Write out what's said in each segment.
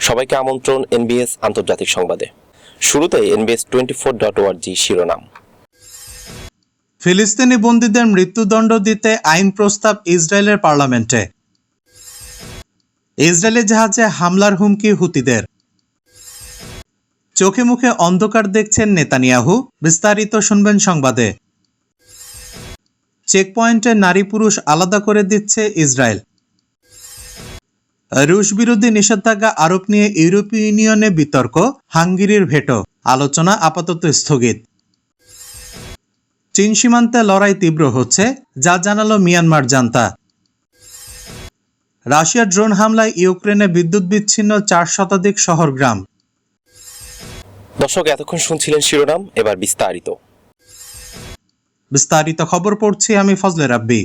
সবাইকে আমন্ত্রণ এনবিএস আন্তর্জাতিক সংবাদে। শুরুতে এনবিএস টোয়েন্টি ফোর ডট ওয়ার্জি শিরোনাম। ফিলিস্তিনি বন্দীদের মৃত্যুদণ্ড দিতে আইন প্রস্তাব ইসরায়েলের পার্লামেন্টে। ইসরায়েলি জাহাজে হামলার হুমকি হুতিদের। চোখে মুখে অন্ধকার দেখছেন নেতানিয়াহু, বিস্তারিত শুনবেন সংবাদে। চেকপয়েন্টে নারী পুরুষ আলাদা করে দিচ্ছে ইসরায়েল। রুশ বিরোধী নিষেধাজ্ঞা আরোপ নিয়ে ইউরোপীয় ইউনিয়নে বিতর্ক হাঙ্গেরির ভেটো আলোচনা আপাতত স্থগিত। চীন সীমান্তে লড়াই তীব্র হচ্ছে যা জানালো মিয়ানমার জান্তা। রাশিয়ার ড্রোন হামলায় ইউক্রেনে বিদ্যুৎ বিচ্ছিন্ন চার শতাধিক শহর গ্রাম। দর্শক এতক্ষণ শুনছিলেন শিরোনাম এবার বিস্তারিত। বিস্তারিত খবর পড়ছি আমি ফজলে রাব্বি।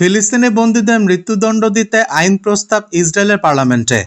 ফিলিস্তিনি বন্দীদের মৃত্যুদণ্ড দিতে আইন প্রস্তাব ইসরায়েলের পার্লামেন্টে।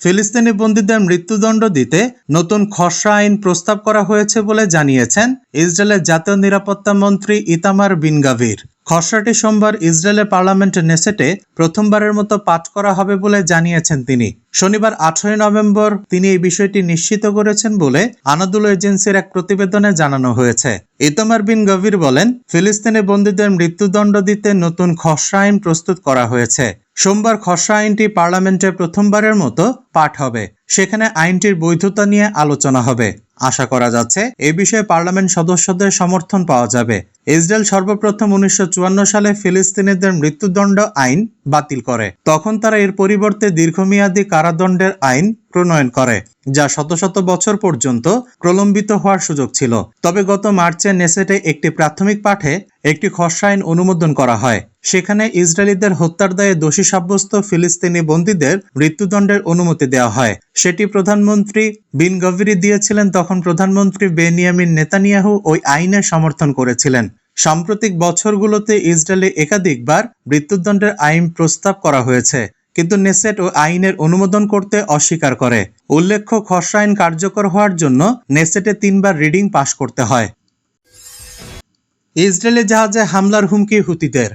ফিলিস্তিনি বন্দীদের মৃত্যুদণ্ড দিতে নতুন খসড়া আইন প্রস্তাব করা হয়েছে বলে জানিয়েছেন ইসরায়েলের জাতীয় নিরাপত্তা মন্ত্রী ইতামার বিন গাভির খসড়াটি সোমবার ইসরায়েলের পার্লামেন্ট নেসেটে প্রথমবারের মতো পাঠ করা হবে বলে জানিয়েছেন তিনি। শনিবার আঠারোই নভেম্বর তিনি এই বিষয়টি নিশ্চিত করেছেন বলে আনাদুল এজেন্সির এক প্রতিবেদনে জানানো হয়েছে। ইতামার বিন গভীর বলেন, ফিলিস্তিনি বন্দীদের মৃত্যুদণ্ড দিতে নতুন খসড়া আইন প্রস্তুত করা হয়েছে। সোমবার খসড়া আইনটি পার্লামেন্টে প্রথমবারের মতো পাঠ হবে। সেখানে আইনটির বৈধতা নিয়ে আলোচনা হবে। আশা করা যাচ্ছে, এ বিষয়ে পার্লামেন্ট সদস্যদের সমর্থন পাওয়া যাবে। ইসরায়েল সর্বপ্রথম উনিশশো চুয়ান্ন সালে ফিলিস্তিনিদের মৃত্যুদণ্ড আইন বাতিল করে। তখন তারা এর পরিবর্তে দীর্ঘমেয়াদী কারাদণ্ডের আইন প্রণয়ন করে, যা শত শত বছর পর্যন্ত প্রলম্বিত হওয়ার সুযোগ ছিল। তবে গত মার্চে নেসেটে একটি প্রাথমিক পাঠে একটি খসড়া আইন অনুমোদন করা হয়। সেখানে ইসরায়েলিদের হত্যার দায়ে দোষী সাব্যস্ত ফিলিস্তিনি বন্দীদের মৃত্যুদণ্ডের অনুমতি দেওয়া হয়। সেটি প্রধানমন্ত্রী বিন গভীরি দিয়েছিলেন, তখন প্রধানমন্ত্রী বেনিয়ামিন নেতানিয়াহু ওই আইনের সমর্থন করেছিলেন। সাম্প্রতিক বছরগুলোতে ইসরায়েলে একাধিকবার মৃত্যুদণ্ডের আইন প্রস্তাব করা হয়েছে, কিন্তু নেসেট ও আইনের অনুমোদন করতে অস্বীকার করে। উল্লেখ্য, খসড়া আইন কার্যকর হওয়ার জন্য নেসেটে তিনবার রিডিং পাশ করতে হয়। ইসরায়েলি জাহাজে হামলার হুমকি হুতিদের।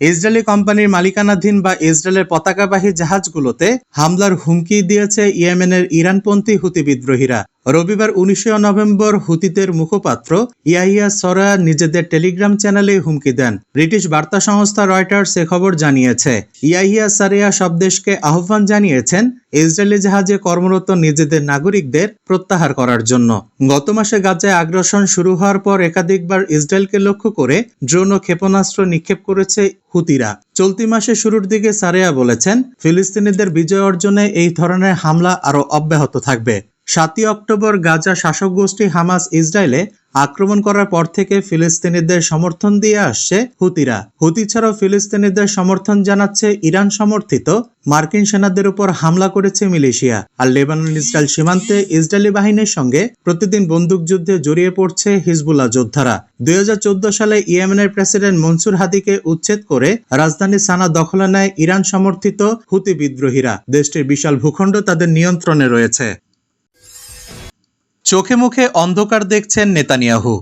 ইসরায়েলি কোম্পানির মালিকানাধীন বা ইসরায়েলের পতাকাবাহী জাহাজগুলোতে হামলার হুমকি দিয়েছে ইয়েমেনের ইরানপন্থী হুতি বিদ্রোহীরা। রবিবার উনিশে নভেম্বর হুতিদের মুখপাত্র ইয়াহিয়া সরা নিজেদের টেলিগ্রাম চ্যানেলে হুমকি দেন। ব্রিটিশ বার্তা সংস্থা রয়টার্স এ খবর জানিয়েছে। ইয়াহিয়া সারিয়া সব দেশকে আহ্বান জানিয়েছেন, ইসরায়েলি জাহাজে কর্মরত নিজেদের নাগরিকদের প্রত্যাহার করার জন্য। গত মাসে গাজায় আগ্রাসন শুরু হওয়ার পর একাধিকবার ইসরায়েলকে লক্ষ্য করে ড্রোন ও ক্ষেপণাস্ত্র নিক্ষেপ করেছে হুতিরা। চলতি মাসে শুরুর দিকে সারেয়া বলেছেন, ফিলিস্তিনিদের বিজয় অর্জনে এই ধরনের হামলা আরও অব্যাহত থাকবে। সাতই অক্টোবর গাজা শাসক গোষ্ঠী হামাস ইসরায়েলে আক্রমণ করার পর থেকে ফিলিস্তিনিদের সমর্থন দিয়ে আসছে হুতিরা। হুতি ছাড়াও ফিলিস্তিনিদের সমর্থন জানাচ্ছে ইরান সমর্থিত। মার্কিন সেনাদের উপর হামলা করেছে মিলেশিয়া। আর লেবানন ইসরায়েল সীমান্তে ইসরায়েলি বাহিনীর সঙ্গে প্রতিদিন বন্দুকযুদ্ধে জড়িয়ে পড়ছে হিজবুল্লাহ যোদ্ধারা। দুই হাজার চোদ্দ সালে ইয়েমেনের প্রেসিডেন্ট মনসুর হাদিকে উচ্ছেদ করে রাজধানী সানা দখলে নেয় ইরান সমর্থিত হুতি বিদ্রোহীরা। দেশটির বিশাল ভূখণ্ড তাদের নিয়ন্ত্রণে রয়েছে। চোখে মুখে অন্ধকার দেখছেন নেতানিয়াহু।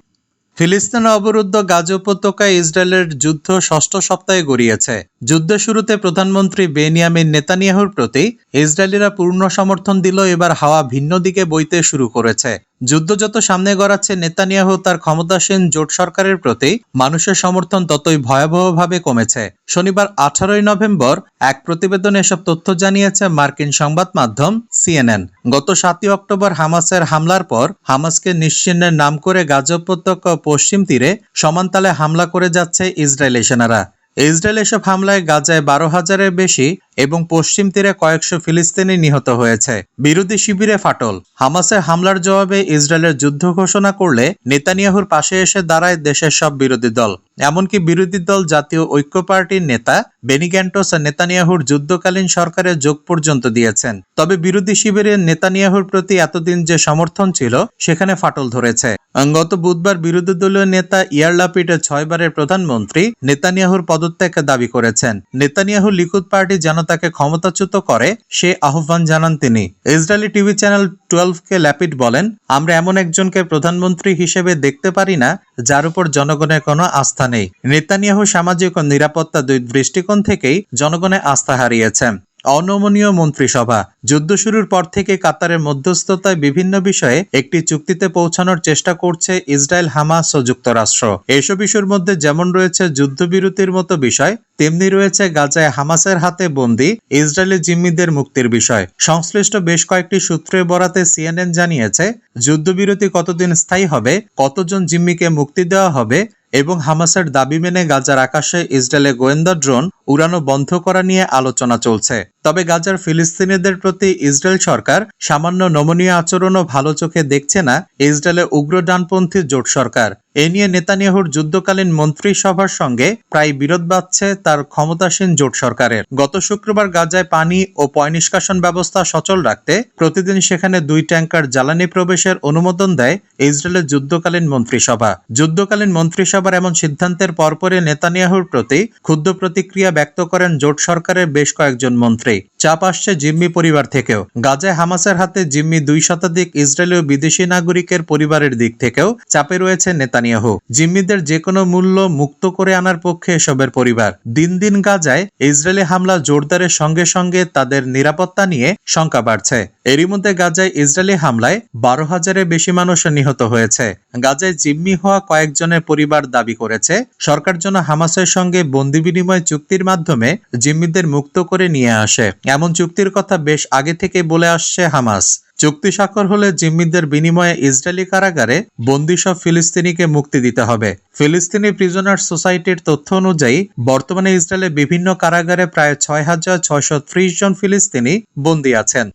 ফিলিস্তিন অবরুদ্ধ গাজ উপত্যকায় ইসরায়েলের যুদ্ধ ষষ্ঠ সপ্তাহে গড়িয়েছে। যুদ্ধের শুরুতে প্রধানমন্ত্রী বেনিয়ামিন নেতানিয়াহুর প্রতি ইসরায়েলিরা পূর্ণ সমর্থন দিল, এবার হাওয়া ভিন্ন দিকে বইতে শুরু করেছে। যুদ্ধ যত সামনে গড়াচ্ছে, নেতানিয়াহু তার ক্ষমতাসীন জোট সরকারের প্রতি মানুষের সমর্থন ততই ভয়াবহভাবে কমেছে। শনিবার আঠারোই নভেম্বর এক প্রতিবেদনে এসব তথ্য জানিয়েছে মার্কিন সংবাদ মাধ্যম সিএনএন। গত সাতই অক্টোবর হামাসের হামলার পর হামাসকে নিশ্চিহ্নের নাম করে গাজ উপত্যকা পশ্চিম তীরে সমানতালে হামলা করে যাচ্ছে ইসরায়েলি সেনারা। ইসরায়েল এসব হামলায় গাজায় বারো হাজারের বেশি এবং পশ্চিম তীরে কয়েকশো ফিলিস্তিনি নিহত হয়েছে। বিরোধী শিবিরে ফাটল। হামাসের হামলার জবাবে ইসরায়েলের যুদ্ধ ঘোষণা করলে নেতানিয়াহুর পাশে এসে দাঁড়ায় দেশের সব বিরোধী দল। এমনকি বিরোধী দল জাতীয় ঐক্য পার্টির নেতা বেনি গ্যান্টোস নেতানিয়াহুর যুদ্ধকালীন সরকারের যোগ পর্যন্ত দিয়েছেন। তবে বিরোধী শিবিরের নেতানিয়াহুর প্রতি এতদিন যে সমর্থন ছিল, সেখানে ফাটল ধরেছে। গত বুধবার বিরোধী দলীয় নেতা ইয়ার লাপিডের ছয়বারের প্রধানমন্ত্রী নেতানিয়াহুর পদত্যাগ দাবি করেছেন। নেতানিয়াহু লিকুদ পার্টি যেন তাকে ক্ষমতাচ্যুত করে, সে আহ্বান জানান তিনি। ইসরায়েলি টিভি চ্যানেল টুয়েলভ কে ল্যাপিড বলেন, আমরা এমন একজনকে প্রধানমন্ত্রী হিসেবে দেখতে পারি না, যার উপর জনগণের কোনো আস্থা নেই। নেতানিয়াহু সামাজিক ও নিরাপত্তা দুই দৃষ্টিকোণ থেকেই জনগণের আস্থা হারিয়েছেন। অনমনীয় মন্ত্রিসভা। যুদ্ধ শুরুর পর থেকে কাতারের মধ্যস্থতায় বিভিন্ন বিষয়ে একটি চুক্তিতে পৌঁছানোর চেষ্টা করছে ইসরায়েল, হামাস ও যুক্তরাষ্ট্র। এসব ইস্যুর মধ্যে যেমন রয়েছে যুদ্ধবিরতির মতো বিষয়, তেমনি রয়েছে গাজায় হামাসের হাতে বন্দি ইসরায়েলি জিম্মিদের মুক্তির বিষয়। সংশ্লিষ্ট বেশ কয়েকটি সূত্রে বরাতে সিএনএন জানিয়েছে, যুদ্ধবিরতি কতদিন স্থায়ী হবে, কতজন জিম্মিকে মুক্তি দেওয়া হবে এবং হামাসের দাবি মেনে গাজার আকাশে ইসরায়েলের গোয়েন্দা ড্রোন উড়ানো বন্ধ করা নিয়ে আলোচনা চলছে। তবে গাজার ফিলিস্তিনিদের প্রতি ইসরায়েল সরকার সামান্য নমনীয় আচরণও ভালো চোখে দেখছে না ইসরায়েলের উগ্র ডানপন্থী জোট সরকার। এ নিয়ে নেতানিয়াহুর যুদ্ধকালীন মন্ত্রিসভার সঙ্গে প্রায় বিরোধ বাঁধছে তার ক্ষমতাসীন জোট সরকারের। গত শুক্রবার গাজায় পানি ও পয় নিষ্কাশন ব্যবস্থা সচল রাখতে প্রতিদিন সেখানে দুই ট্যাঙ্কার জ্বালানি প্রবেশের অনুমোদন দেয় ইসরায়েলের যুদ্ধকালীন মন্ত্রিসভা। যুদ্ধকালীন মন্ত্রিসভার এমন সিদ্ধান্তের পরপরই নেতানিয়াহুর প্রতি ক্ষুদ্র প্রতিক্রিয়া ব্যক্ত করেন জোট সরকারের বেশ কয়েকজন মন্ত্রী। চাপ আসছে জিম্মি পরিবার থেকেও। গাজায় হামাসের হাতে জিম্মি দুই শতাধিক ইসরায়েলি ও বিদেশি নাগরিকের পরিবারের দিক থেকেও চাপে রয়েছে নেতানিয়াহু। জিম্মিদের যে কোনো মূল্য মুক্ত করে আনার পক্ষে এসবের পরিবার। দিন দিন গাজায় ইসরায়েলি হামলা জোরদারের সঙ্গে সঙ্গে তাদের নিরাপত্তা নিয়ে শঙ্কা বাড়ছে। এরই মধ্যে গাজায় ইসরায়েলি হামলায় বারো হাজারের বেশি মানুষ নিহত হয়েছে। গাজায় জিম্মি হওয়া কয়েকজনের পরিবার দাবি করেছে। সরকার যেন হামাসের সঙ্গে বন্দি বিনিময় চুক্তির মাধ্যমে জিম্মিদের মুক্ত করে নিয়ে আসে। এমন চুক্তির কথা বেশ আগে থেকে বলে আসছে হামাস। চুক্তি স্বাক্ষর হলে জিম্মিদের বিনিময়ে ইসরায়েলি কারাগারে বন্দি সব ফিলিস্তিনিকে মুক্তি দিতে হবে। ফিলিস্তিনি প্রিজনার সোসাইটির তথ্য অনুযায়ী, বর্তমানে ইসরায়েলের বিভিন্ন কারাগারে প্রায় ছয় হাজার ছয়শো ত্রিশ জন ফিলিস্তিনি বন্দী আছেন।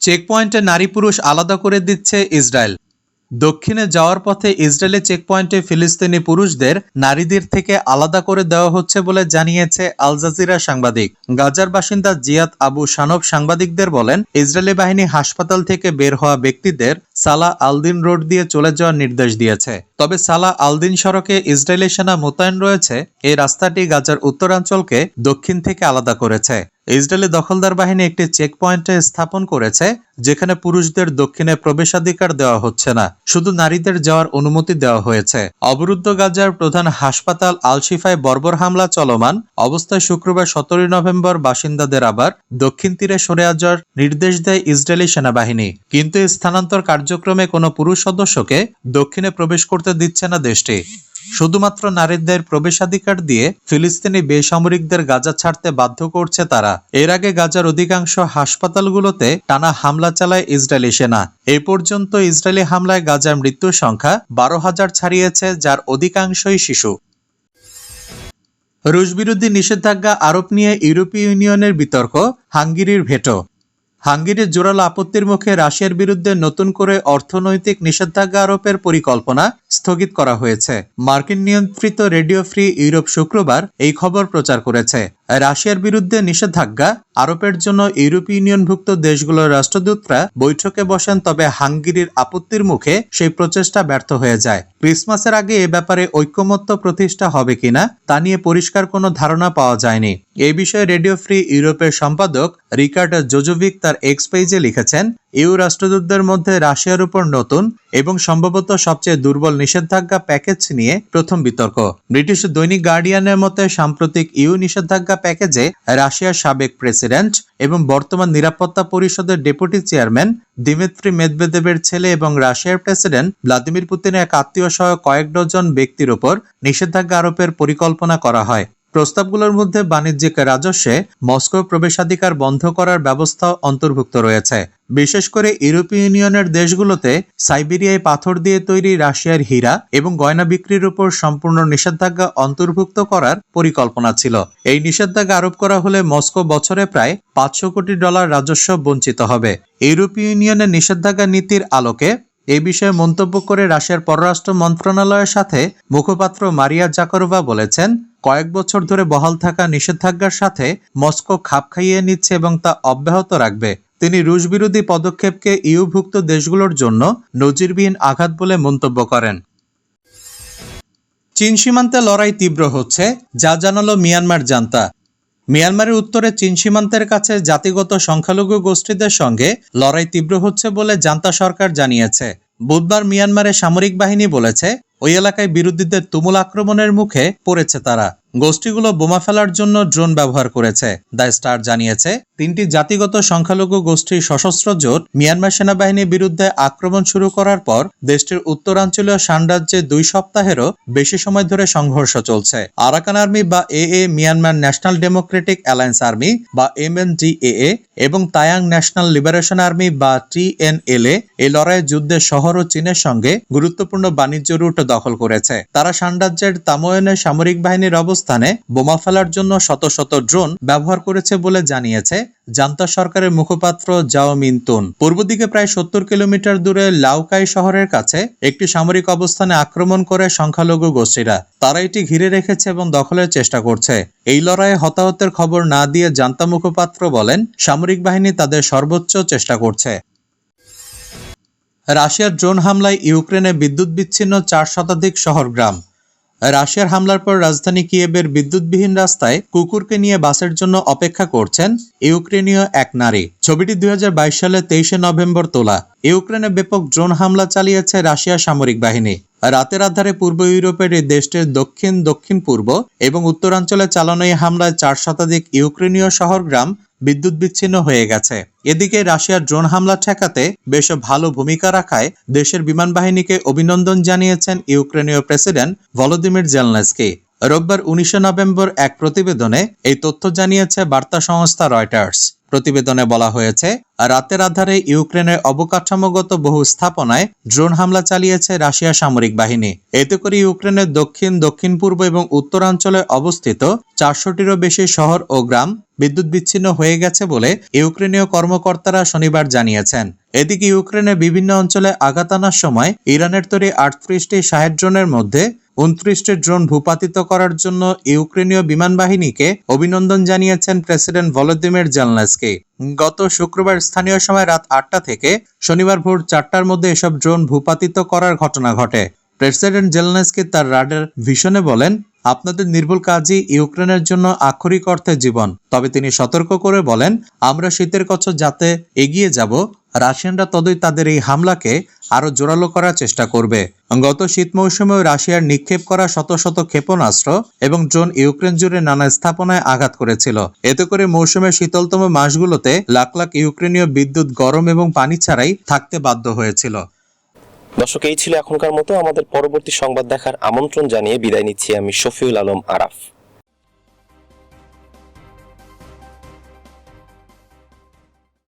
চেকপয়েন্টে নারী পুরুষ আলাদা করে দিচ্ছে ইসরায়েল। দক্ষিণে যাওয়ার পথে ইসরায়েলি চেকপয়েন্টে ফিলিস্তিনি পুরুষদের নারীদের থেকে আলাদা করে দেওয়া হচ্ছে বলে জানিয়েছে আল জাজিরা সাংবাদিক। গাজার বাসিন্দা জিয়াদ আবু সানব সাংবাদিকদের বলেন, ইসরায়েলি বাহিনী হাসপাতাল থেকে বের হওয়া ব্যক্তিদের সালা আলদিন রোড দিয়ে চলে যাওয়ার নির্দেশ দিয়েছে। তবে সালা আলদিন সড়কে ইসরায়েলি সেনা মোতায়েন রয়েছে। এই রাস্তাটি গাজার উত্তরাঞ্চলকে দক্ষিণ থেকে আলাদা করেছে। ইসরায়েলি দখলদার বাহিনী একটি চেক পয়েন্টে স্থাপন করেছে, যেখানে পুরুষদের দক্ষিণে প্রবেশাধিকার দেওয়া হচ্ছে না, শুধু নারীদের যাওয়ার অনুমতি দেওয়া হয়েছে। অবরুদ্ধ গাজার প্রধান হাসপাতাল আলশিফায় বর্বর হামলা চলমান, অবস্থায় শুক্রবার সতেরোই নভেম্বর বাসিন্দাদের আবার দক্ষিণ তীরে সরে যাওয়ার নির্দেশ দেয় ইসরায়েলি সেনাবাহিনী। কিন্তু স্থানান্তর কার্যক্রমে কোনো পুরুষ সদস্যকে দক্ষিণে প্রবেশ করতে দিচ্ছে না দেশটি। শুধুমাত্র নারীদের প্রবেশাধিকার দিয়ে ফিলিস্তিনি বেসামরিকদের গাজা ছাড়তে বাধ্য করছে তারা। এর আগে গাজার অধিকাংশ হাসপাতালগুলোতে টানা হামলা চালায় ইসরায়েলি সেনা। এ পর্যন্ত ইসরায়েলি হামলায় গাজার মৃত্যুর সংখ্যা বারো হাজার ছাড়িয়েছে, যার অধিকাংশই শিশু। রুশ বিরোধী নিষেধাজ্ঞা আরোপ নিয়ে ইউরোপীয় ইউনিয়নের বিতর্ক, হাঙ্গেরির ভেটো। হাঙ্গেরির জোরালো আপত্তির মুখে রাশিয়ার বিরুদ্ধে নতুন করে অর্থনৈতিক নিষেধাজ্ঞা আরোপের পরিকল্পনা স্থগিত করা হয়েছে। মার্কিন নিয়ন্ত্রিত রেডিও ফ্রি ইউরোপ শুক্রবার এই খবর প্রচার করেছে। রাশিয়ার বিরুদ্ধে নিষেধাজ্ঞা, আরোপের জন্য ইউরোপীয় ইউনিয়নভুক্ত দেশগুলোর রাষ্ট্রদূতরা বৈঠকে বসেন, তবে হাঙ্গেরির আপত্তির মুখে সেই প্রচেষ্টা ব্যর্থ হয়ে যায়। ক্রিসমাসের আগে এ ব্যাপারে ঐক্যমত্য প্রতিষ্ঠা হবে কিনা, তা নিয়ে পরিষ্কার কোনো ধারণা পাওয়া যায়নি। এই বিষয়ে রেডিও ফ্রি ইউরোপের সম্পাদক রিকার্ড জোজোভিক তার এক্স পেজে লিখেছেন, ইউ রাষ্ট্রদূতদের মধ্যে রাশিয়ার উপর নতুন এবং সম্ভবত সবচেয়ে দুর্বল নিষেধাজ্ঞা প্যাকেজ নিয়ে প্রথম বিতর্ক। ব্রিটিশ দৈনিক গার্ডিয়ানের মতে সাম্প্রতিক ইউ নিষেধাজ্ঞা প্যাকেজে রাশিয়ার সাবেক প্রেসিডেন্ট এবং বর্তমান নিরাপত্তা পরিষদের ডেপুটি চেয়ারম্যান দিমিত্রি মেদবেদেবের ছেলে এবং রাশিয়ার প্রেসিডেন্ট ভ্লাদিমির পুতিনের এক আত্মীয় সহ কয়েক ডজন ব্যক্তির ওপর নিষেধাজ্ঞা আরোপের পরিকল্পনা করা হয়। প্রস্তাবগুলোর মধ্যে বাণিজ্যিক রাজস্বে মস্কো প্রবেশাধিকার বন্ধ করার ব্যবস্থা অন্তর্ভুক্ত রয়েছে। বিশেষ করে ইউরোপীয় ইউনিয়নের দেশগুলোতে সাইবেরিয়ায় পাথর দিয়ে তৈরি রাশিয়ার হীরা এবং গয়না বিক্রির উপর সম্পূর্ণ নিষেধাজ্ঞা অন্তর্ভুক্ত করার পরিকল্পনা ছিল। এই নিষেধাজ্ঞা আরোপ করা হলে মস্কো বছরে প্রায় পাঁচশো কোটি ডলার রাজস্ব বঞ্চিত হবে। ইউরোপীয় ইউনিয়নের নিষেধাজ্ঞা নীতির আলোকে এই বিষয়ে মন্তব্য করে রাশিয়ার পররাষ্ট্র মন্ত্রণালয়ের সাথে মুখপাত্র মারিয়া জাকরোভা বলেছেন, কয়েক বছর ধরে বহাল থাকা নিষেধাজ্ঞার সাথে মস্কো খাপ খাইয়ে নিচ্ছে এবং তা অব্যাহত রাখবে। তিনি রুশ বিরোধী পদক্ষেপকে ইউভুক্ত দেশগুলোর জন্য নজিরবিহীন আঘাত বলে মন্তব্য করেন। চীন সীমান্তে লড়াই তীব্র হচ্ছে, যা জানালো মিয়ানমার জান্তা। মিয়ানমারের উত্তরে চীন সীমান্তের কাছে জাতিগত সংখ্যালঘু গোষ্ঠীদের সঙ্গে লড়াই তীব্র হচ্ছে বলে জান্তা সরকার জানিয়েছে। বুধবার মিয়ানমারের সামরিক বাহিনী বলেছে, ওই এলাকায় বিরোধীদের তুমুল আক্রমণের মুখে পড়েছে তারা। গোষ্ঠীগুলো বোমা ফেলার জন্য ড্রোন ব্যবহার করেছে। দ্য স্টার জানিয়েছে, তিনটি জাতিগত সংখ্যালঘু গোষ্ঠীর সশস্ত্র জোট মিয়ানমার সেনাবাহিনীর বিরুদ্ধে আক্রমণ শুরু করার পর দেশটির উত্তরাঞ্চলীয় শান রাজ্যে দুই সপ্তাহেরও বেশি সময় ধরে সংঘর্ষ চলছে। আরাকান আর্মি বা A A Myanmar National Democratic Alliance Army বা এমএনডিএএ এবং তায়াং ন্যাশনাল লিবারেশন আর্মি বা টিএনএলএ এই লড়াইয়ে যুদ্ধে শহর ও চীনের সঙ্গে গুরুত্বপূর্ণ বাণিজ্য রুট দখল করেছে। তারা সানরাজ্যের তামোয়েনে সামরিক বাহিনীর অবস্থানে বোমা ফেলার জন্য শত শত ড্রোন ব্যবহার করেছে বলে জানিয়েছে জান্তা সরকারের মুখপাত্র জাও মিন্তুন পূর্ব দিকে প্রায় সত্তর কিলোমিটার দূরে লাউকাই শহরের কাছে একটি সামরিক অবস্থানে আক্রমণ করে সংখ্যালঘু গোষ্ঠীরা। তারা এটি ঘিরে রেখেছে এবং দখলের চেষ্টা করছে। এই লড়াইয়ে হতাহতের খবর না দিয়ে জান্তা মুখপাত্র বলেন, সামরিক বাহিনী তাদের সর্বোচ্চ চেষ্টা করছে। রাশিয়ার ড্রোন হামলায় ইউক্রেনে বিদ্যুৎ বিচ্ছিন্ন চার শতাধিক শহর গ্রাম। রাশিয়ার হামলার পর রাজধানী কিয়েবের বিদ্যুৎবিহীন রাস্তায় কুকুরকে নিয়ে বাসের জন্য অপেক্ষা করছেন ইউক্রেনীয় এক নারী। ছবিটি দুই সালে তেইশে নভেম্বর তোলা। ইউক্রেনে ব্যাপক ড্রোন হামলা চালিয়েছে রাশিয়ার সামরিক বাহিনী। রাতের আধারে পূর্ব ইউরোপের এই দেশটির দক্ষিণ দক্ষিণ পূর্ব এবং উত্তরাঞ্চলে চালানো এই হামলায় চার শতাধিক ইউক্রেনীয় শহর, গ্রাম বিদ্যুৎ বিচ্ছিন্ন হয়ে গেছে। এদিকে রাশিয়ার ড্রোন হামলা ঠেকাতে বেশ ভালো ভূমিকা রাখায় দেশের বিমান বাহিনীকে অভিনন্দন জানিয়েছেন ইউক্রেনীয় প্রেসিডেন্ট ভলোদিমির জেলনেসকি। রোববার উনিশে নভেম্বর এক প্রতিবেদনে এই তথ্য জানিয়েছে বার্তা সংস্থা রয়টার্স। প্রতিবেদনে বলা হয়েছে, রাতের আধারে ইউক্রেনের অবকাঠামোগত বহু স্থাপনায় ড্রোন হামলা চালিয়েছে রাশিয়া সামরিক বাহিনী। এতে করে ইউক্রেনের দক্ষিণ দক্ষিণ পূর্ব এবং উত্তরাঞ্চলে অবস্থিত চারশোটিরও বেশি শহর ও গ্রাম বিদ্যুৎ বিচ্ছিন্ন হয়ে গেছে বলে ইউক্রেনীয় কর্মকর্তারা শনিবার জানিয়েছেন। এদিকে ইউক্রেনের বিভিন্ন অঞ্চলে আঘাত আনার সময় ইরানের তৈরি আটত্রিশটি সাহেব ড্রোনের মধ্যে উনত্রিশটি ড্রোন ভূপাতিত করার জন্য ইউক্রেনীয় বিমান বাহিনীকে অভিনন্দন জানিয়েছেন প্রেসিডেন্ট ভলোদিমির জেলনেসকি। গত শুক্রবার স্থানীয় সময় রাত আটটা থেকে শনিবার ভোর চারটার মধ্যে এসব ড্রোন ভূপাতিত করার ঘটনা ঘটে। প্রেসিডেন্ট জেলনেসকি তার রাডার ভিশনে বলেন, আপনাদের নির্ভুল কাজই ইউক্রেনের জন্য আক্ষরিক অর্থে জীবন। তবে তিনি সতর্ক করে বলেন, আমরা শীতের কথা যাতে এগিয়ে যাব, রাশিয়ানরা তদই তাদের এই হামলাকে আরও জোরালো করার চেষ্টা করবে। গত শীত মৌসুমেও রাশিয়ার নিক্ষেপ করা শত শত ক্ষেপণাস্ত্র এবং ড্রোন ইউক্রেন জুড়ে নানা স্থাপনায় আঘাত করেছিল। এতে করে মৌসুমের শীতলতম মাসগুলোতে লাখ লাখ ইউক্রেনীয় বিদ্যুৎ, গরম এবং পানি ছাড়াই থাকতে বাধ্য হয়েছিল। দর্শক, এই ছিল এখনকার মতো। আমাদের পরবর্তী সংবাদ দেখার আমন্ত্রণ জানিয়ে বিদায় নিচ্ছি আমি শফিউল আলম আরাফ।